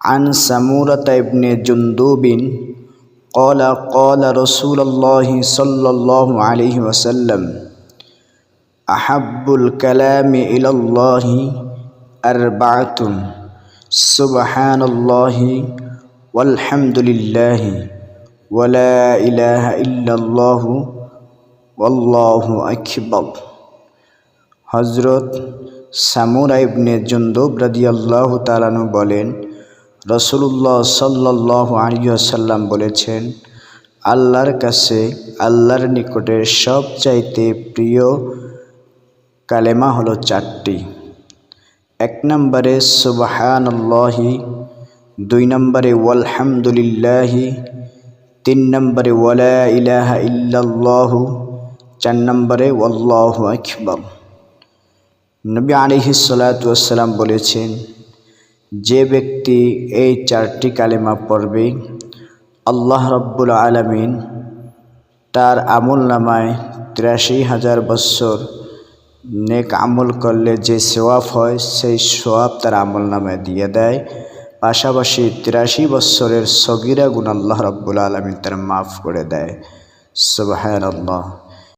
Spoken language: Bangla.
عن سمورة بن جندوب قال قال رسول الله صلى الله عليه وسلم أحب الكلام إلى الله أربعة سبحان الله والحمد لله ولا إله إلا الله والله أكبر হজরত সামুরা ইবনে জুন্দুব রাদিয়াল্লাহু তালানু বলেন রসুল্লাহ সাল্লাহ আলিয়াল্লাম বলেছেন, আল্লাহর কাছে আল্লাহর নিকটে সবচাইতে প্রিয় কালেমা হলো চারটি। এক নম্বরে সুবাহানল্লাহি, দুই নম্বরে ওয়ালহামদুলিল্লাহি, তিন নম্বরে ওয়ালা ইলাহা চার নম্বরে ওয়াল্লাহ আকবর। নবী আলিহি সালাতাম বলেছেন যে ব্যক্তি এই চারটি কালেমা পড়বে, আল্লাহ রব্বুল আলমিন তার আমল নামায় তিরাশি হাজার বৎসর নেক আমল করলে যে সোয়াব হয়, সেই সোয়াব তার আমল নামায় দিয়ে দেয়। পাশাপাশি তিরাশি বৎসরের সগিরা গুণ আল্লাহ রব্বুল আলমিন তার মাফ করে দেয়। সুবাহ আল্লাহ